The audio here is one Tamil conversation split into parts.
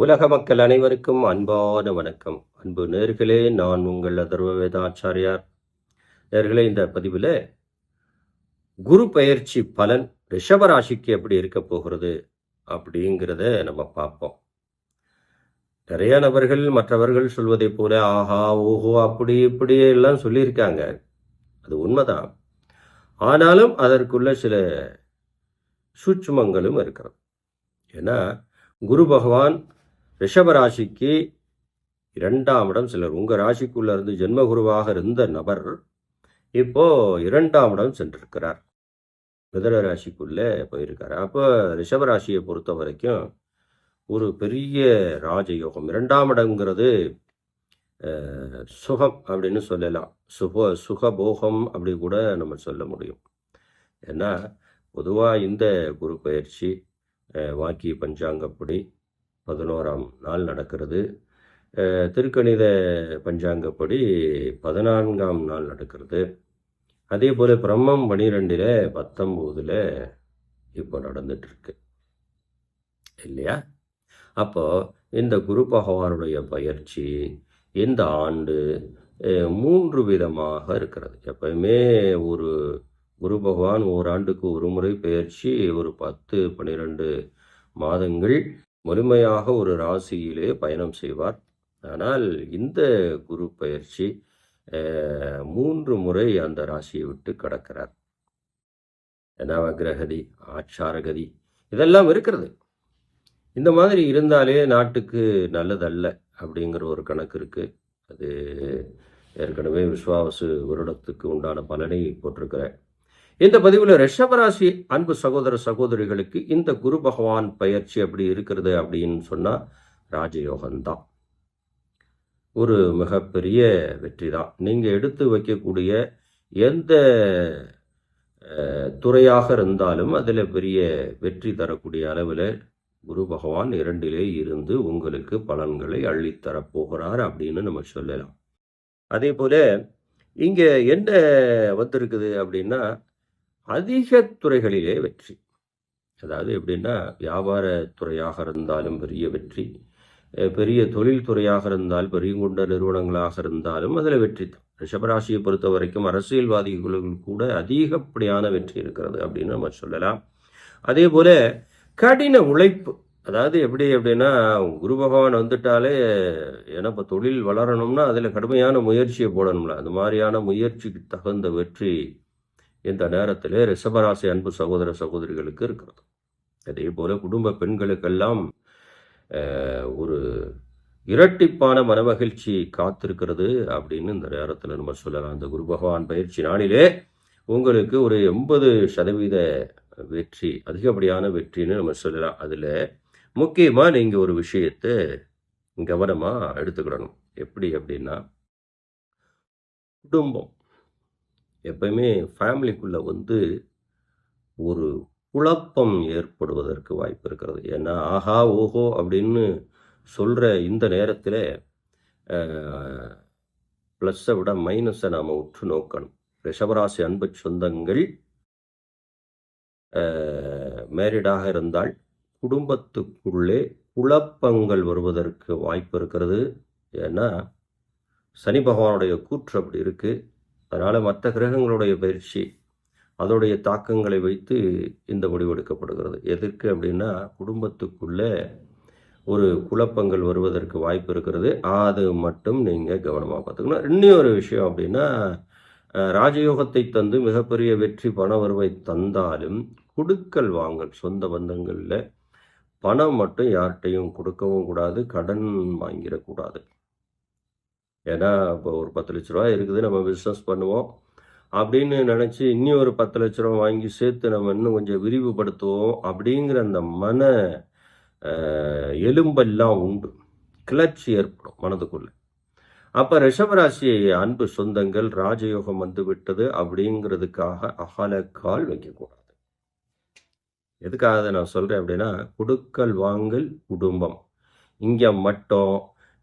உலக மக்கள் அனைவருக்கும் அன்பான வணக்கம். அன்பு நேர்களே நான் உங்கள் அதர்வ வேதாச்சாரியார். நேர்களே இந்த பதிவில் குரு பயிற்சி பலன் ரிஷபராசிக்கு எப்படி இருக்க போகிறது அப்படிங்கிறத நம்ம பார்ப்போம். நிறைய நபர்கள் மற்றவர்கள் சொல்வதைப் போல ஆஹா ஓஹோ அப்படி இப்படி எல்லாம் சொல்லியிருக்காங்க. அது உண்மைதான். ஆனாலும் அதற்குள்ள சில சூட்சுமங்களும் இருக்கிறது. ஏன்னா குரு பகவான் ரிஷபராசிக்கு இரண்டாம் இடம் சிலர். உங்கள் ராசிக்குள்ள இருந்து ஜென்மகுருவாக இருந்த நபர் இப்போ இரண்டாம் இடம் சென்றிருக்கிறார். மிதன ராசிக்குள்ளே போயிருக்காரு. அப்போ ரிஷபராசியை பொறுத்த வரைக்கும் ஒரு பெரிய ராஜயோகம். இரண்டாம் இடங்கிறது சுகம் அப்படின்னு சொல்லலாம். சுக சுகபோகம் அப்படி கூட நம்ம சொல்ல முடியும். ஏன்னா பொதுவாக இந்த குரு பயிற்சி வாக்கிய பஞ்சாங்கப்படி பதினோராம் நாள் நடக்கிறது. திருக்கணித பஞ்சாங்கப்படி பதினான்காம் நாள் நடக்கிறது. அதே போல் பிரம்மம் பனிரெண்டில் பத்தொம்போதில் இப்போ நடந்துட்டுருக்கு. இல்லையா? அப்போது இந்த குரு பகவானுடைய பயிற்சி இந்த ஆண்டு மூன்று விதமாக இருக்கிறது. எப்பயுமே ஒரு குரு பகவான் ஓராண்டுக்கு ஒரு முறை பயிற்சி ஒரு பத்து பன்னிரெண்டு மாதங்கள். முழுமையாக ஒரு ராசியிலே பயணம் செய்வார். ஆனால் இந்த குரு பயிற்சி மூன்று முறை அந்த ராசியை விட்டு கடக்கிறார். நவகிரகதி ஆச்சாரகதி இதெல்லாம் இருக்கிறது. இந்த மாதிரி இருந்தாலே நாட்டுக்கு நல்லதல்ல அப்படிங்கிற ஒரு கணக்கு இருக்கு. அது ஏற்கனவே விஸ்வாவசு வருடத்துக்கு உண்டான பலனை போட்டிருக்கிறேன் இந்த பதிவில் ரிஷபராசி அன்பு சகோதர சகோதரிகளுக்கு இந்த குரு பகவான் பயிற்சி அப்படி இருக்கிறது அப்படின்னு சொன்னால் ராஜயோகம்தான். ஒரு மிகப்பெரிய வெற்றி தான் நீங்கள் எடுத்து வைக்கக்கூடிய எந்த துறையாக இருந்தாலும் அதில் பெரிய வெற்றி தரக்கூடிய அளவில் குரு பகவான் இரண்டிலே இருந்து உங்களுக்கு பலன்களை அள்ளித்தரப்போகிறார் அப்படின்னு நம்ம சொல்லலாம். அதே போல் இங்கே என்ன வந்திருக்குது அப்படின்னா அதிக துறைகளிலே வெற்றி. அதாவது எப்படின்னா வியாபார துறையாக இருந்தாலும் பெரிய வெற்றி பெரிய தொழில் துறையாக இருந்தால் பெரிய கொண்ட நிறுவனங்களாக இருந்தாலும் அதில் வெற்றி தான். ரிஷபராசியை பொறுத்த வரைக்கும் அரசியல்வாதிகளுக்கு கூட அதிகப்படியான வெற்றி இருக்கிறது அப்படின்னு நம்ம சொல்லலாம். அதே போல் கடின உழைப்பு அதாவது எப்படி அப்படின்னா குரு பகவான் வந்துட்டாலே ஏன்னா இப்போ தொழில் வளரணும்னா அதில் கடுமையான முயற்சியை போடணும்ல. அந்த மாதிரியான முயற்சிக்கு தகுந்த வெற்றி இந்த நேரத்தில் ரிஷபராசி அன்பு சகோதர சகோதரிகளுக்கு இருக்கிறது. அதே போல குடும்ப பெண்களுக்கெல்லாம் ஒரு இரட்டிப்பான மனமகிழ்ச்சி காத்திருக்கிறது அப்படின்னு இந்த நேரத்தில் நம்ம சொல்லலாம். இந்த குரு பகவான் பயிற்சி நாளிலே உங்களுக்கு ஒரு எண்பது சதவீத வெற்றி அதிகப்படியான வெற்றின்னு நம்ம சொல்லலாம். அதில் முக்கியமாக நீங்கள் ஒரு விஷயத்தை கவனமாக எடுத்துக்கிடணும். எப்படி அப்படின்னா குடும்பம். எப்பயுமே ஃபேமிலிக்குள்ளே வந்து ஒரு குழப்பம் ஏற்படுவதற்கு வாய்ப்பு இருக்கிறது. ஏன்னா ஆஹா ஓஹோ அப்படின்னு சொல்கிற இந்த நேரத்தில் ப்ளஸ்ஸை விட மைனஸை நாம் உற்று நோக்கணும். ரிஷபராசி அன்பு சொந்தங்கள் மேரிடாக இருந்தால் குடும்பத்துக்குள்ளே குழப்பங்கள் வருவதற்கு வாய்ப்பு இருக்கிறது. ஏன்னா சனி பகவானுடைய கூற்று அப்படி இருக்குது அதனால் மற்ற கிரகங்களுடைய பயிற்சி அதோடைய தாக்கங்களை வைத்து இந்த முடிவெடுக்கப்படுகிறது எதற்கு அப்படின்னா குடும்பத்துக்குள்ளே ஒரு குழப்பங்கள் வருவதற்கு வாய்ப்பு இருக்கிறது. அது மட்டும் நீங்கள் கவனமாக பார்த்துக்கணும். இன்னொரு விஷயம் அப்படின்னா ராஜயோகத்தை தந்து மிகப்பெரிய வெற்றி பண வருவை தந்தாலும் கொடுக்கல் வாங்கல் சொந்த பந்தங்களில் பணம் மட்டும் யார்கிட்டையும் கொடுக்கவும் கூடாது கடன் வாங்கிடக்கூடாது ஏன்னா இப்போ ஒரு பத்து லட்ச ரூபா இருக்குது நம்ம பிஸ்னஸ் பண்ணுவோம். அப்படின்னு நினச்சி இன்னி ஒரு பத்து லட்ச ரூபா வாங்கி சேர்த்து நம்ம இன்னும் கொஞ்சம் விரிவுபடுத்துவோம் அப்படிங்கிற அந்த மன எலும்பெல்லாம் உண்டு. கிளர்ச்சி ஏற்படும் மனதுக்குள்ள. அப்போ ரிஷபராசி அன்பு சொந்தங்கள் ராஜயோகம் வந்து விட்டது அப்படிங்கிறதுக்காக அகலக்கால் வைக்கக்கூடாது. எதுக்காக நான் சொல்கிறேன் அப்படின்னா கொடுக்கல் வாங்கல் குடும்பம். இங்கே மட்டும்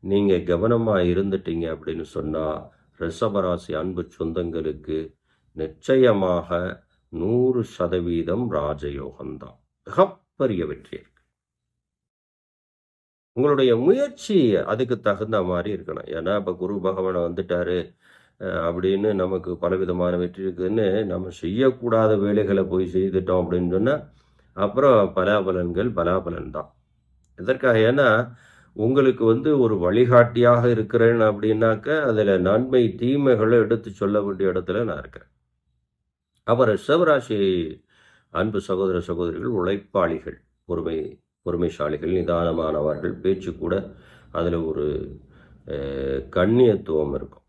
நீங்கள் கவனமாக இருந்துட்டீங்க அப்படின்னு சொன்னால் ரிஷபராசி அன்பு சொந்தங்களுக்கு நிச்சயமாக நூறு சதவீதம் ராஜயோகம்தான். மிகப்பெரிய வெற்றி உங்களுடைய முயற்சி அதுக்கு தகுந்த மாதிரி இருக்கணும். ஏன்னா இப்போ குரு பகவான் வந்துட்டாரு அஹ், அப்படின்னு நமக்கு பலவிதமான வெற்றி இருக்குதுன்னு நம்ம செய்யக்கூடாத வேலைகளை போய் செய்துட்டோம் அப்படின்னு சொன்னால் அப்புறம் பலாபலன்கள் பலாபலன் தான் எதற்காக? ஏன்னா உங்களுக்கு வந்து ஒரு வழிகாட்டியாக இருக்கிறேன் அப்படின்னாக்க அதில் நன்மை தீமைகளை எடுத்து சொல்ல வேண்டிய இடத்துல நான் இருக்கிறேன். அப்புறம் சிவராசி அன்பு சகோதர சகோதரிகள் உழைப்பாளிகள் பொறுமை பொறுமைசாலிகள் நிதானமானவர்கள் பேச்சு கூட அதில் ஒரு கண்ணியத்துவம் இருக்கும்.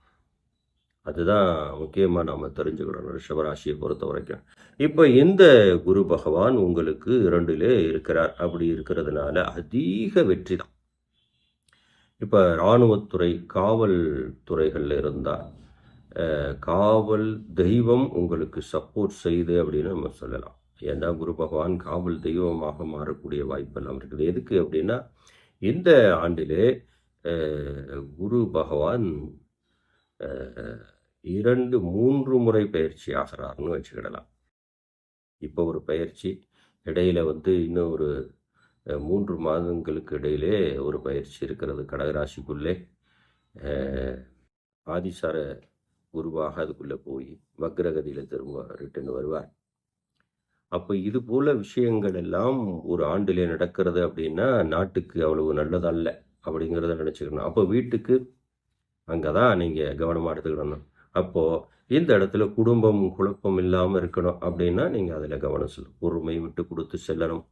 அதுதான் முக்கியமாக நாம் தெரிஞ்சுக்கணும். ரிஷபராசியை பொறுத்த வரைக்கும். இப்போ இந்த குரு பகவான் உங்களுக்கு இரண்டிலே இருக்கிறார். அப்படி இருக்கிறதுனால அதிக வெற்றி தான். இப்போ இராணுவத்துறை காவல் துறைகளில் இருந்தால் காவல் தெய்வம் உங்களுக்கு சப்போர்ட் செய்து அப்படின்னு நம்ம சொல்லலாம். ஏன்னா குரு பகவான் காவல் தெய்வமாக மாறக்கூடிய வாய்ப்பெல்லாம் இருக்குது. எதுக்கு அப்படின்னா இந்த ஆண்டிலே குரு பகவான் இரண்டு மூன்று முறை பயிற்சி ஆகிறார்னு வச்சுக்கிடலாம். இப்போ ஒரு பயிற்சி இடையில வந்து இன்னும் ஒரு மூன்று மாதங்களுக்கு இடையிலே ஒரு பயிற்சி இருக்கிறது கடகராசிக்குள்ளே. ஆதிசார குருவாக அதுக்குள்ளே போய் வக்ரகதியில் திரும்ப ரிட்டர்ன் வருவார். அப்போ இது போல விஷயங்கள் எல்லாம் ஒரு ஆண்டிலே நடக்கிறது அப்படின்னா நாட்டுக்கு அவ்வளவு நல்லதல்ல அப்படிங்கிறத நினச்சிக்கணும். அப்போ வீட்டுக்கு அங்கே தான் நீங்கள் கவனமாக எடுத்துக்கிடணும் அப்போது இந்த இடத்துல குடும்பம் குழப்பம் இல்லாமல் இருக்கணும் அப்படின்னா நீங்கள் அதில் கவனம் செல்லும் பொறுமை விட்டு கொடுத்து செல்லணும்.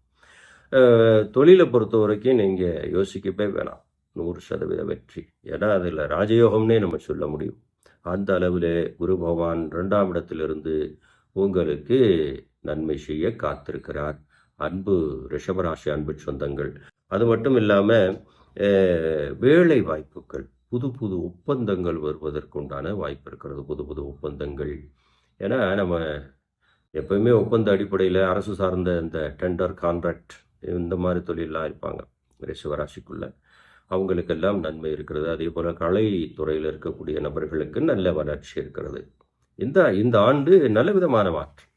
தொழிலை பொறுத்த வரைக்கும் நீங்கள் யோசிக்கவே வேணாம். நூறு சதவீத வெற்றி. ஏன்னா அதில் ராஜயோகம்னே நம்ம சொல்ல முடியும். அந்த அளவில் குரு பகவான் ரெண்டாம் இடத்திலிருந்து உங்களுக்கு நன்மை செய்ய காத்திருக்கிறார். அன்பு ரிஷபராசி அன்பு சொந்தங்கள். அது மட்டும் இல்லாமல் வேலை வாய்ப்புகள். புது புது ஒப்பந்தங்கள் வருவதற்குண்டான வாய்ப்பு இருக்கிறது. புது புது ஒப்பந்தங்கள். ஏன்னா நம்ம எப்பயுமே ஒப்பந்த அடிப்படையில் அரசு சார்ந்த இந்த டெண்டர் கான்ட்ராக்ட் இந்த மாதிரி தொழிலெலாம் இருப்பாங்க. ரிஷபராசிக்குள்ள அவங்களுக்கெல்லாம் நன்மை இருக்கிறது. அதே போல் கலை துறையில் இருக்கக்கூடிய நபர்களுக்கு நல்ல வளர்ச்சி இருக்கிறது. இந்த இந்த ஆண்டு நல்ல விதமான மாற்றம்.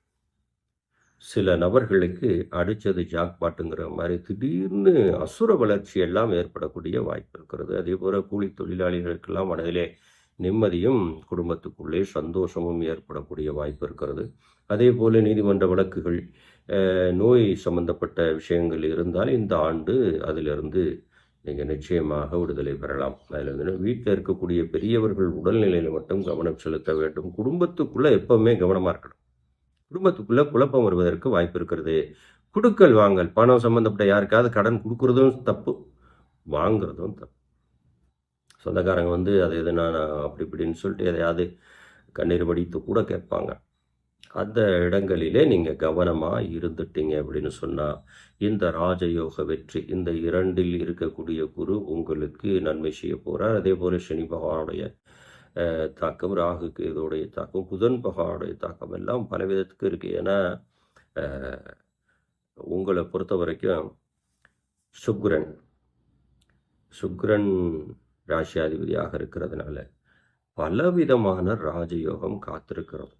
சில நபர்களுக்கு அடித்தது ஜாக்பாட்டுங்கிற மாதிரி திடீர்னு அசுர வளர்ச்சி எல்லாம் ஏற்படக்கூடிய வாய்ப்பு இருக்கிறது. அதே போல் கூலி தொழிலாளிகளுக்கெல்லாம் மனதிலே நிம்மதியும் குடும்பத்துக்குள்ளே சந்தோஷமும் ஏற்படக்கூடிய வாய்ப்பு இருக்கிறது. அதே போல் நீதிமன்ற வழக்குகள் நோய் சம்பந்தப்பட்ட விஷயங்கள் இருந்தால் இந்த ஆண்டு அதிலிருந்து நீங்கள் நிச்சயமாக விடுதலை பெறலாம். அதில் வந்து வீட்டில் இருக்கக்கூடிய பெரியவர்கள் உடல்நிலையில் மட்டும் கவனம் செலுத்த வேண்டும். குடும்பத்துக்குள்ளே எப்பவுமே கவனமாக இருக்கணும். குடும்பத்துக்குள்ளே குழப்பம் வருவதற்கு வாய்ப்பு இருக்கிறது. குடுக்கல் வாங்கல் பணம் சம்மந்தப்பட்ட யாருக்காவது கடன் கொடுக்குறதும் தப்பு. வாங்குறதும் தப்பு. சொந்தக்காரங்க வந்து அது எதுனா அப்படி இப்படின்னு சொல்லிட்டு எதையாவது கண்ணீர் வடித்து கூட கேட்பாங்க. அந்த இடங்களிலே நீங்கள் கவனமாக இருந்துட்டீங்க அப்படின்னு சொன்னால் இந்த ராஜயோக வெற்றி இந்த இரண்டில் இருக்கக்கூடிய குரு உங்களுக்கு நன்மை செய்ய போகிறார் அதே போல் சனி பகவானுடைய தாக்கம் ராகுக்கு இதோடைய தாக்கம் புதன் பகவானுடைய தாக்கம் எல்லாம் பல விதத்துக்கு இருக்குது ஏன்னா உங்களை பொறுத்த வரைக்கும் சுக்ரன் சுக்ரன் ராசியாதிபதியாக இருக்கிறதுனால பலவிதமான ராஜயோகம் காத்திருக்கிறது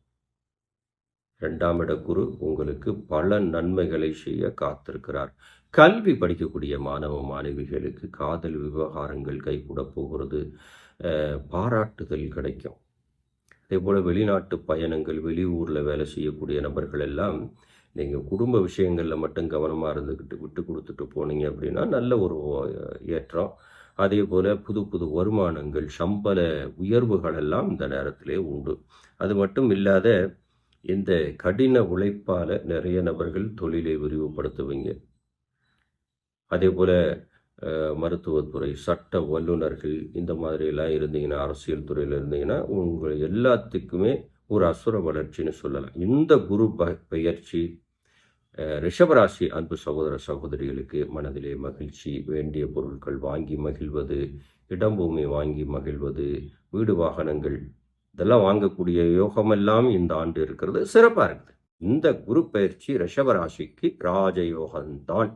இரண்டாம் இட குரு உங்களுக்கு பல நன்மைகளை செய்ய காத்திருக்கிறார். கல்வி படிக்கக்கூடிய மாணவ மாணவிகளுக்கு காதல் விவகாரங்கள் கைகூட போகிறது. பாராட்டுதல் கிடைக்கும். அதே போல் வெளிநாட்டு பயணங்கள் வெளியூரில் வேலை செய்யக்கூடிய நபர்கள் எல்லாம் நீங்கள் குடும்ப விஷயங்களில் மட்டும் கவனமாக இருந்துக்கிட்டு விட்டு கொடுத்துட்டு போனீங்க அப்படின்னா நல்ல ஒரு ஏற்றம். அதே போல் புது புது வருமானங்கள் சம்பள உயர்வுகள் எல்லாம் இந்த நேரத்திலே உண்டு. அது மட்டும் இல்லாத இந்த கடின உழைப்பால் நிறைய நபர்கள் தொழிலை விரிவுபடுத்துவீங்க. அதே போல் மருத்துவத்துறை சட்ட வல்லுநர்கள் இந்த மாதிரியெல்லாம் இருந்தீங்கன்னா அரசியல் துறையில் இருந்தீங்கன்னா உங்கள் எல்லாத்துக்குமே ஒரு அசுர வளர்ச்சின்னு சொல்லலாம். இந்த குரு ப- பெயர்ச்சி ரிஷபராசி அன்பு சகோதர சகோதரிகளுக்கு மனதிலே மகிழ்ச்சி வேண்டிய பொருட்கள் வாங்கி மகிழ்வது இடம் பூமி வாங்கி மகிழ்வது வீடு வாகனங்கள் இதெல்லாம் வாங்கக்கூடிய யோகமெல்லாம் இந்த ஆண்டு இருக்கிறது. சிறப்பாக இருக்குது. இந்த குரு பயிற்சி ரிஷபராசிக்கு ராஜயோகம்தான்.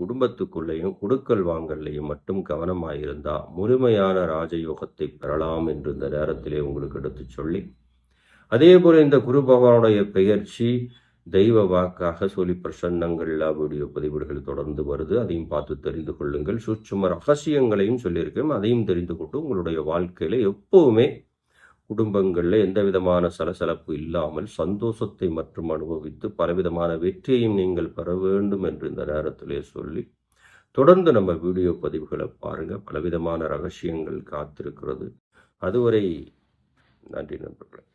குடும்பத்துக்குள்ளேயும் கொடுக்கல் வாங்கல்லையும் மட்டும் கவனமாக இருந்தால் முழுமையான ராஜயோகத்தை பெறலாம் என்று இந்த நேரத்திலே உங்களுக்கு எடுத்து சொல்லி அதே போல் இந்த குரு பகவானுடைய பெயர்ச்சி தெய்வ வாக்காக சொல்லி பிரசன்னங்கள்ல வீடியோ பதிவுகள் தொடர்ந்து வருது. அதையும் பார்த்து தெரிந்து கொள்ளுங்கள். சூட்சும ரகசியங்களையும் சொல்லியிருக்கேன். அதையும் தெரிந்து கொண்டு உங்களுடைய வாழ்க்கையில எப்பவுமே குடும்பங்களில் எந்த விதமான சலசலப்பு இல்லாமல் சந்தோஷத்தை மற்றும் அனுபவித்து பலவிதமான வெற்றியையும் நீங்கள் பெற வேண்டும் என்று இந்த நேரத்திலே சொல்லி தொடர்ந்து நம்ம வீடியோ பதிவுகளை பாருங்கள் பலவிதமான ரகசியங்கள் காத்திருக்கிறது. அதுவரை நன்றி நண்பர்களே.